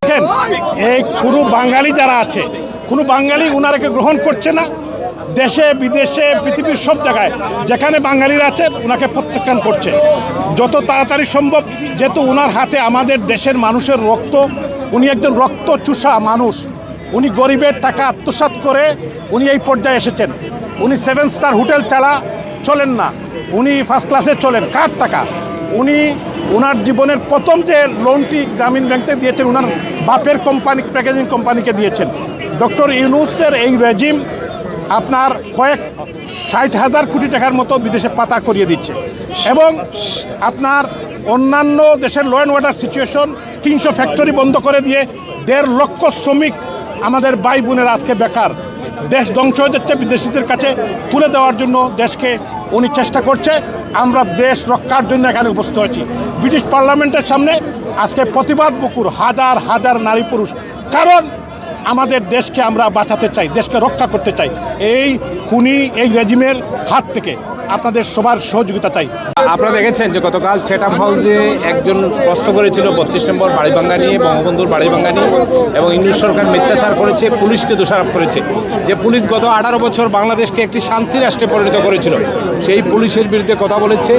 দেখেন এই কোনো বাঙালি যারা আছে কোনো বাঙালি উনারাকে গ্রহণ করছে না। দেশে, বিদেশে, পৃথিবীর সব জায়গায় যেখানে বাঙালিরা আছে ওনাকে প্রত্যাখ্যান করছে। যত তাড়াতাড়ি সম্ভব, যেহেতু ওনার হাতে আমাদের দেশের মানুষের রক্ত, উনি একজন রক্ত চুষা মানুষ। উনি গরিবের টাকা আত্মসাৎ করে উনি এই পর্যায়ে এসেছেন। উনি সেভেন স্টার হোটেল চালা, চলেন না। উনি ফার্স্ট ক্লাসে চলেন, কার টাকা? উনি ওনার জীবনের প্রথম যে লোনটি গ্রামীণ ব্যাংক দিয়েছেন ওনার বাপের কোম্পানি প্যাকেজিং কোম্পানিকে দিয়েছেন। ডক্টর ইউনুসের এই রেজিম আপনার কয়েক ষাট হাজার কোটি টাকার মতো বিদেশে পাতা করিয়ে দিচ্ছে। এবং আপনার অন্যান্য দেশের ল অ্যান্ড ওয়াটার সিচুয়েশন তিনশো ফ্যাক্টরি বন্ধ করে দিয়ে দেড় লক্ষ শ্রমিক আমাদের ভাই বোনের আজকে বেকার। দেশ ধ্বংস হয়ে যাচ্ছে, বিদেশিদের কাছে তুলে দেওয়ার জন্য দেশকে উনি চেষ্টা করছে। আমরা দেশ রক্ষার জন্য এখানে উপস্থিত হয়েছি। ব্রিটিশ পার্লামেন্টের সামনে আজকে প্রতিবাদ বকুর হাজার হাজার নারী পুরুষ। কারণ আমাদের দেশকে আমরা বাঁচাতে চাই দেশকে রক্ষা করতে চাই। এই খুনি এই রেজিমের হাত থেকে। আপনাদের সবার সহযোগিতা চাই। আপনারা দেখেছেন যে গতকাল ছেটাম হাউসে একজন প্রশ্ন করেছিল বত্রিশ নম্বর বাড়িভাঙ্গা নিয়ে বঙ্গবন্ধুর বাড়িভাঙ্গা নিয়ে এবং ইংলিশ সরকার মিথ্যাচার করেছে পুলিশকে দোষারোপ করেছে। যে পুলিশ গত আঠারো বছর বাংলাদেশকে একটি শান্তি রাষ্ট্রে পরিণত করেছিল সেই পুলিশের বিরুদ্ধে কথা বলেছে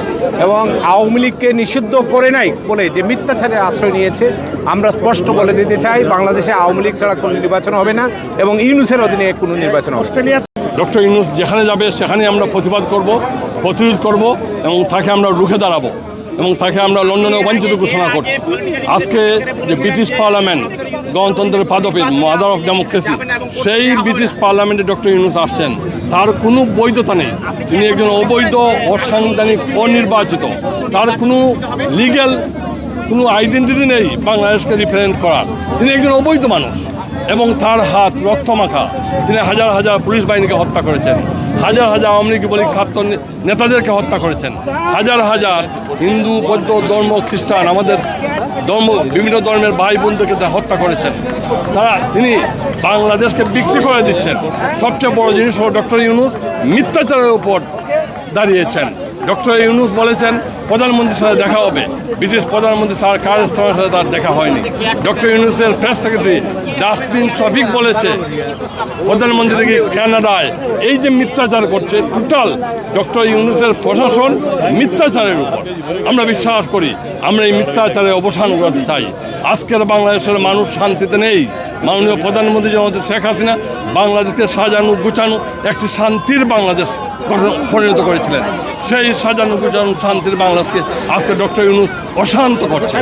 এবং আওয়ামী লীগকে নিষিদ্ধ করে নাই বলে যে মিথ্যাচারের আশ্রয় নিয়েছে আমরা স্পষ্ট বলে দিতে চাই বাংলাদেশে আওয়ামী লীগ ছাড়া কোনো নির্বাচন হবে না এবং ইউনুসের অধীনে কোনো নির্বাচন হবে অস্ট্রেলিয়া ডক্টর ইউনুস যেখানে যাবে সেখানে আমরা প্রতিবাদ করব, প্রতিরোধ করব এবং তাকে আমরা রুখে দাঁড়াবো এবং তাকে আমরা লন্ডনে অবাঞ্ছিত ঘোষণা করছি। আজকে যে ব্রিটিশ পার্লামেন্ট গণতন্ত্রের পাদপীঠ মাদার অফ ডেমোক্রেসি সেই ব্রিটিশ পার্লামেন্টে ডক্টর ইউনুস আসছেন। তার কোনো বৈধতা নেই। তিনি একজন অবৈধ, অসাংবিধানিক, অনির্বাচিত। তার কোনো লিগ্যাল কোনো আইডেন্টিটি নেই বাংলাদেশকে রিপ্রেজেন্ট করার। তিনি একজন অবৈধ মানুষ। এবং তার হাত রক্তমাখা। তিনি হাজার হাজার পুলিশ বাহিনীকে হত্যা করেছেন। হাজার হাজার আওয়ামী লীগ ছাত্র নেতাদেরকে হত্যা করেছেন। হাজার হাজার হিন্দু, বৌদ্ধ, ধর্ম, খ্রিস্টান আমাদের ধর্ম, বিভিন্ন ধর্মের ভাই বোনদেরকে হত্যা করেছেন। তারা তিনি বাংলাদেশকে বিক্রি করে দিচ্ছেন। সবচেয়ে বড় জিনিস হলো ডক্টর ইউনুস মিথ্যাচারের উপর দাঁড়িয়েছেন। ডক্টর ইউনুস বলেছেন, প্রধানমন্ত্রীর সাথে দেখা হবে। ব্রিটিশ প্রধানমন্ত্রী স্যার কার স্টমের সাথে তার দেখা হয়নি। ডক্টর ইউনুসের প্রেস সেক্রেটারি ডাস্টবিন শফিক বলেছে, প্রধানমন্ত্রী থেকে কানাডায়। এই যে মিথ্যাচার করছে, টোটাল ডক্টর ইউনুসের প্রশাসন মিথ্যাচারের উপর। আমরা বিশ্বাস করি, আমরা এই মিথ্যাচারের অবসান করতে চাই। আজকের বাংলাদেশের মানুষ শান্তিতে নেই। মাননীয় প্রধানমন্ত্রী জনতা শেখ হাসিনা বাংলাদেশকে সাজানো, গুছানো একটি শান্তির বাংলাদেশ পরিণত করেছিলেন। সেই সাজানো গুছানো শান্তির বাংলাদেশকে আজকে ডক্টর ইউনুস অশান্ত করছে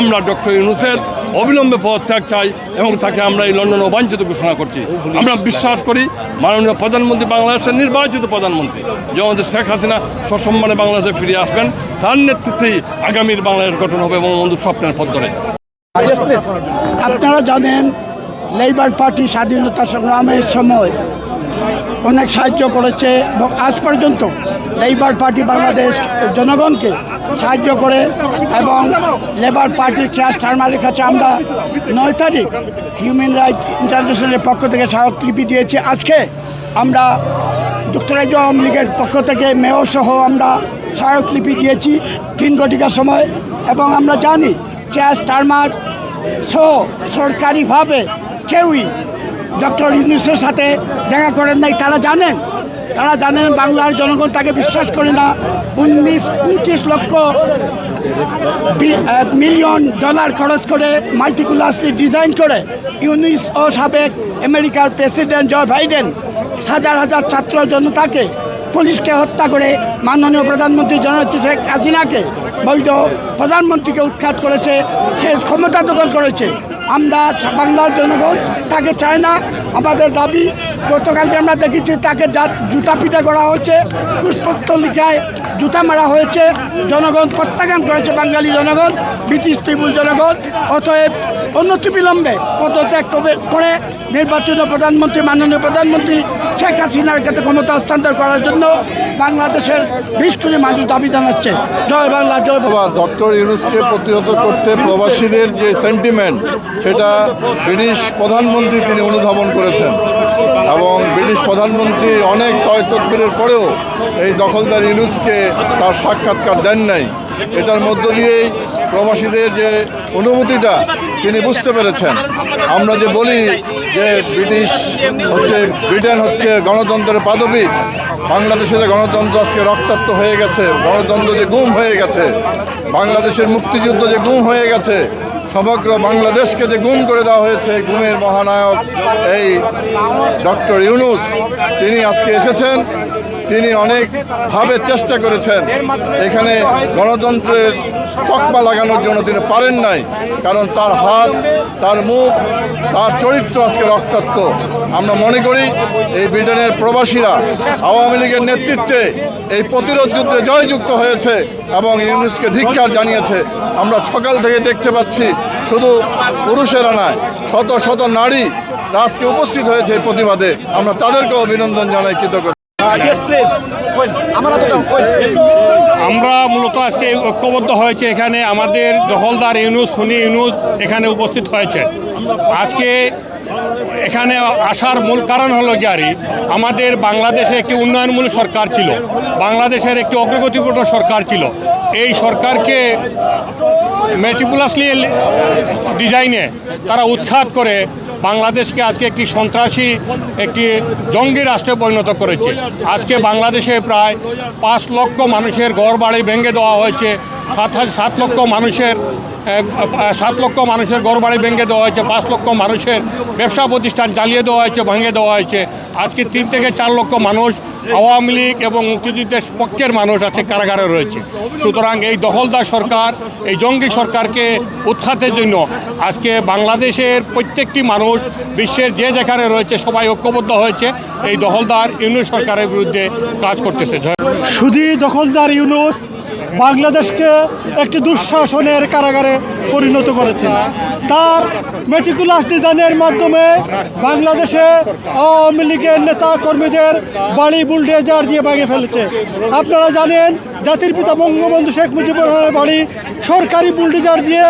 আমরা ডক্টর ইউনুসের অবিলম্বে পদত্যাগ চাই এবং তাকে আমরা এই লন্ডন অবাঞ্ছিত ঘোষণা করছি। আমরা বিশ্বাস করি মাননীয় প্রধানমন্ত্রী বাংলাদেশের নির্বাচিত প্রধানমন্ত্রী যেমন শেখ হাসিনা সসম্মানে বাংলাদেশে ফিরে আসবেন। তার নেতৃত্বেই আগামীর বাংলাদেশ গঠন হবে বঙ্গবন্ধু স্বপ্নের পথ ধরে। আপনারা জানেন লেবার পার্টি স্বাধীনতা সংগ্রামের সময় অনেক সাহায্য করেছে এবং আজ পর্যন্ত লেবার পার্টি বাংলাদেশ জনগণকে সাহায্য করে এবং লেবার পার্টির ক্লাস টার্মারের কাছে আমরা নয় তারিখ হিউম্যান রাইটস ইন্টারন্যাশনালের পক্ষ থেকে স্মারকলিপি দিয়েছি। আজকে আমরা যুক্তরাজ্য আওয়ামী লীগের পক্ষ থেকে মেয়র সহ আমরা স্মারকলিপি দিয়েছি তিন ঘটিকার সময়। এবং আমরা জানি আজ টার্মার সহ সরকারিভাবে কেউই ডক্টর ইউনুসের সাথে দেখা করেন নাই, তারা জানেন। তারা জানেন বাংলার জনগণ তাকে বিশ্বাস করে না। উনিশ উনত্রিশ লক্ষ মিলিয়ন ডলার খরচ করে মাল্টিকুলাসলি ডিজাইন করে ইউনিস ও সাবেক আমেরিকার প্রেসিডেন্ট জয় বাইডেন হাজার হাজার ছাত্র জনতাকে, পুলিশকে হত্যা করে মাননীয় প্রধানমন্ত্রী জননেত্রী শেখ হাসিনাকে বৈধ প্রধানমন্ত্রীকে উৎখাত করেছে, সে ক্ষমতা দখল করেছে। আমরা বাংলার জনগণ, তাকে চায় না। আমাদের দাবি, গতকালকে আমরা দেখেছি তাকে জুতা পিটা করা হয়েছে পুষ্পত্তলিকায় জুতা মারা হয়েছে। জনগণ প্রত্যাখ্যান করেছে, বাঙালি জনগণ, ব্রিটিশ ত্রিপুল জনগণ। অতএব অনতিবিলম্বে পদত্যাগ করে- নির্বাচিত প্রধানমন্ত্রী, মাননীয় প্রধানমন্ত্রী শেখ হাসিনার কাছে ক্ষমতা হস্তান্তর করার জন্য বাংলাদেশের বিশ কোটি মানুষ দাবি জানাচ্ছে। জয় বাংলা, জয়। ডক্টর ইউনুসকে প্রতিহত করতে প্রবাসীদের যে সেন্টিমেন্ট সেটা ব্রিটিশ প্রধানমন্ত্রী তিনি অনুধাবন করেছেন এবং ব্রিটিশ প্রধানমন্ত্রী অনেক তয় তদবিরের পরেও এই দখলদার ইউনুসকে তার সাক্ষাৎকার দেন নাই। এটার মধ্য দিয়েই প্রবাসীদের যে অনুভূতিটা তিনি বুঝতে পেরেছেন। আমরা যে বলি যে ব্রিটিশ হচ্ছে, ব্রিটেন হচ্ছে গণতন্ত্রের পাদবীর বাংলাদেশে যে গণতন্ত্র আজকে রক্তাক্ত হয়ে গেছে, গণতন্ত্র যে গুম হয়ে গেছে, বাংলাদেশের মুক্তিযুদ্ধ যে গুম হয়ে গেছে সমগ্র বাংলাদেশকে যে গুম করে দেওয়া হয়েছে গুমের মহানায়ক এই ডক্টর ইউনুস, তিনি আজকে এসেছেন। তিনি অনেকভাবে চেষ্টা করেছেন। এখানে গণতন্ত্রের তকমা লাগানোর জন্য তিনি পারেন নাই, কারণ তার হাত, তার মুখ, তার চরিত্র আজকে রক্তাক্ত। আমরা মনে করি এই ব্রিটেনের প্রবাসীরা আওয়ামী লীগের নেতৃত্বে এই প্রতিরোধ যুদ্ধে জয়যুক্ত হয়েছে এবং ইউনুসকে ধিক্কার জানিয়েছে। আমরা সকাল থেকে দেখতে পাচ্ছি শুধু পুরুষেরা নয়, শত শত নারী আজকে উপস্থিত হয়েছে এই প্রতিবাদে। আমরা তাদেরকেও অভিনন্দন জানাই কৃতজ্ঞ আমরা মূলত আজকে ঐক্যবদ্ধ হয়েছে এখানে আমাদের দখলদার ইউনুস, খুনি ইউনুস এখানে উপস্থিত হয়েছে। আজকে এখানে আসার মূল কারণ হলো গিয়ারি আমাদের বাংলাদেশে একটি উন্নয়নমূলক সরকার ছিল। বাংলাদেশের একটি অগ্রগতিপূর্ণ সরকার ছিল। এই সরকারকে মেটিকুলাসলি ডিজাইনে তারা উৎখাত করে বাংলাদেশকে আজকে একটি সন্ত্রাসী, একটি জঙ্গি রাষ্ট্রে পরিণত করেছে। আজকে বাংলাদেশে প্রায় পাঁচ লক্ষ মানুষের ঘর বাড়ি ভেঙে দেওয়া হয়েছে। সাত সাত লক্ষ মানুষের সাত লক্ষ মানুষের ঘর বাড়ি ভেঙে দেওয়া হয়েছে, পাঁচ লক্ষ মানুষের ব্যবসা প্রতিষ্ঠান চালিয়ে দেওয়া হয়েছে, ভেঙে দেওয়া হয়েছে। আজকে তিন থেকে চার লক্ষ মানুষ আওয়ামী লীগ এবং মুক্তিযুদ্ধের পক্ষের মানুষ আছে, কারাগারে রয়েছে। সুতরাং এই দখলদার সরকার, এই জঙ্গি সরকারকে উৎখাতের জন্য আজকে বাংলাদেশের প্রত্যেকটি মানুষ, বিশ্বের যে যেখানে রয়েছে, সবাই ঐক্যবদ্ধ হয়েছে। এই দখলদার ইউনুস সরকারের বিরুদ্ধে কাজ করতেছে। শুধু দখলদার ইউনুস বাংলাদেশকে একটি দুঃশাসনের কারাগারে পরিণত করেছে। তার মেটিকুলাস ডিজাইনের মাধ্যমে বাংলাদেশে আওয়ামী লীগের নেতা কর্মীদের বাড়ি বুলডেজার দিয়ে ভেঙে ফেলেছে। আপনারা জানেন জাতির পিতা বঙ্গবন্ধু শেখ মুজিবুর রহমানের বাড়ি সরকারি বুলডেজার দিয়ে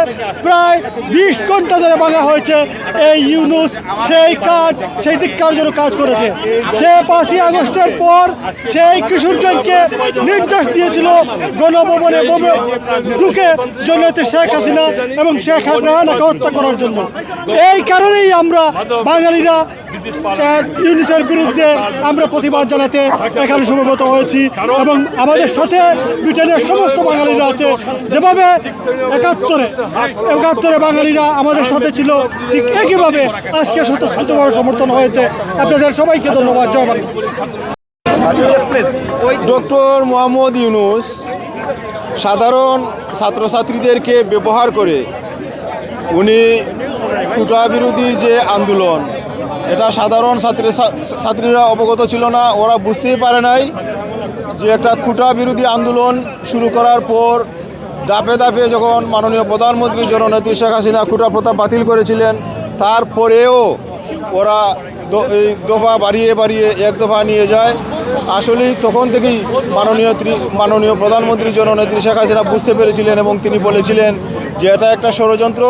প্রায় বিশ ঘণ্টা ধরে ভাঙা হয়েছে এই ইউনুস, সেই কাজ, সেই ধিক্কার জন্য কাজ করেছে। সে পাঁচই আগস্টের পর সেই কিশোরগঞ্জকে নির্দেশ দিয়েছিল গণভবনে ঢুকে জনতে শেখ হাসিনা এবং শেখ হাসিনাকে হত্যা করার জন্য। এই কারণেই আমরা বাঙালিরা ইউনিসের বিরুদ্ধে আমরা প্রতিবাদ জানাতে এখানে সমবেত হয়েছি এবং আমাদের সাথে ব্রিটেনের সমস্ত বাঙালিরা আছে। যেভাবে একাত্তরে একাত্তরে বাঙালিরা আমাদের সাথে ছিল, ঠিক একইভাবে আজকে স্বতঃস্ফূর্তভাবে সমর্থন হয়েছে। আপনাদের সবাইকে ধন্যবাদ, জয় বাংলা। ডক্টর মোহাম্মদ ইউনুস সাধারণ ছাত্রছাত্রীদেরকে ব্যবহার করে উনি কুটা বিরোধী যে আন্দোলন এটা সাধারণ ছাত্রী, ছাত্রীরা অবগত ছিল না, ওরা বুঝতেই পারে নাই যে একটা কুটা বিরোধী আন্দোলন শুরু করার পর দাপে দাপে যখন মাননীয় প্রধানমন্ত্রী জননেত্রী শেখ হাসিনা কুটা প্রথা বাতিল করেছিলেন, তারপরেও ওরা এই দফা বাড়িয়ে বাড়িয়ে এক দফা নিয়ে যায়। আসলেই তখন থেকেই মাননীয় মাননীয় প্রধানমন্ত্রী জননেত্রী শেখ হাসিনা বুঝতে পেরেছিলেন এবং তিনি বলেছিলেন যে এটা একটা ষড়যন্ত্র।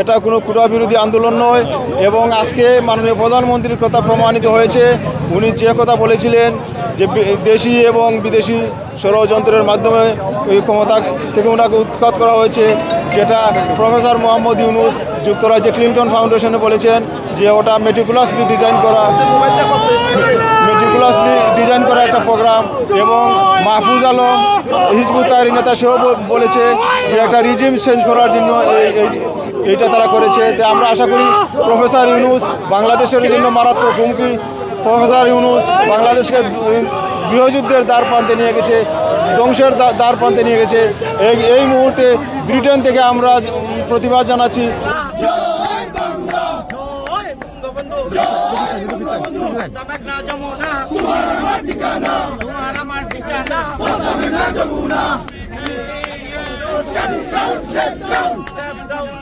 এটা কোনো কুটা বিরোধী আন্দোলন নয় এবং আজকে মাননীয় প্রধানমন্ত্রীর কথা প্রমাণিত হয়েছে। উনি যে কথা বলেছিলেন যে দেশি এবং বিদেশি ষড়যন্ত্রের মাধ্যমে এই ক্ষমতা থেকে ওনাকে উৎখাত করা হয়েছে, যেটা প্রফেসর মোহাম্মদ ইউনুস যুক্তরাজ্যে ক্লিন্টন ফাউন্ডেশনে বলেছেন যে ওটা মেটিকুলাসলি ডিজাইন করা মেটিকুলাসলি ডিজাইন করা একটা প্রোগ্রাম এবং মাহফুজ আলম, হিজবুত তাহরি নেতা সেও বলেছে যে একটা রিজিম চেঞ্জ করার জন্য এই এটা তারা করেছে। তো আমরা আশা করি প্রফেসর ইউনুস বাংলাদেশের জন্য মারাত্মক হুমকি। প্রফেসর ইউনুস বাংলাদেশকে গৃহযুদ্ধের দ্বার প্রান্তে নিয়ে গেছে ধ্বংসের দ্বার প্রান্তে নিয়ে গেছে। এই এই মুহূর্তে ব্রিটেন থেকে আমরা প্রতিবাদ জানাচ্ছি। Down, down, down, down, down.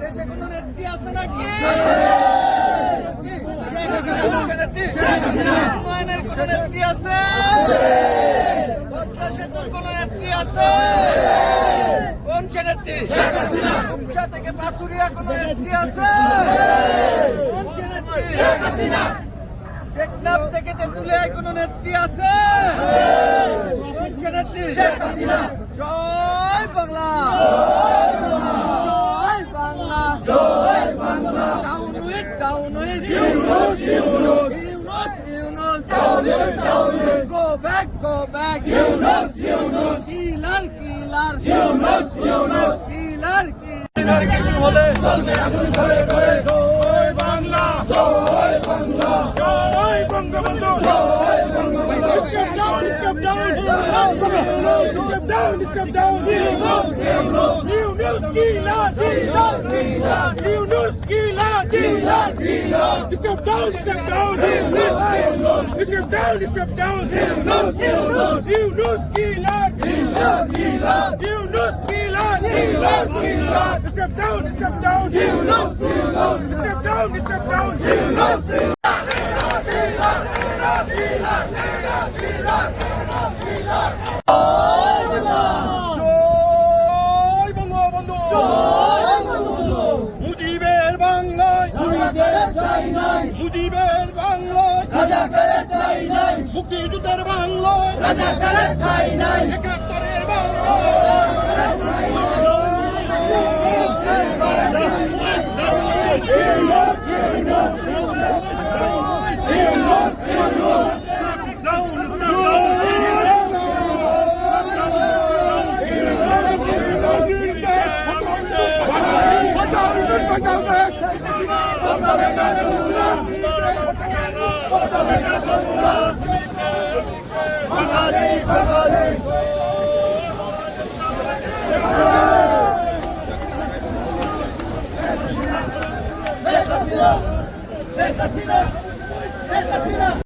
দেশে কোনো নেত্রী আছে নাকি? উন্নয়নের কোনো নেত্রী আছে? পদ্মা সেতুর কোনো নেত্রী? থেকে পাথুরিয়া কোনো নেত্রী আছে? কোন সে নেত্রী? টেকনাফ থেকে তেঁতুলিয়ায় কোনো নেত্রী আছে? কোন সে নেত্রী? করে করে জয় বাংলা জয় বাংলা জয় বঙ্গবন্ধু জয় Bangabandhu step down step down step down step down new news কিলা কিলা কিলা নিউ নিউজ কিলা কিলা কিলা step down step down step down step down new news কিলা কিলা কিলা new you lose, you lose. Step down, step down. You lose, you lose. Step down, step down. You lose, you lose. মুজিবের বাংলায়। মুক্তিযুদ্ধের বাংলায়। একাত্তরের বাংলায়। বাঙালি বাঙালি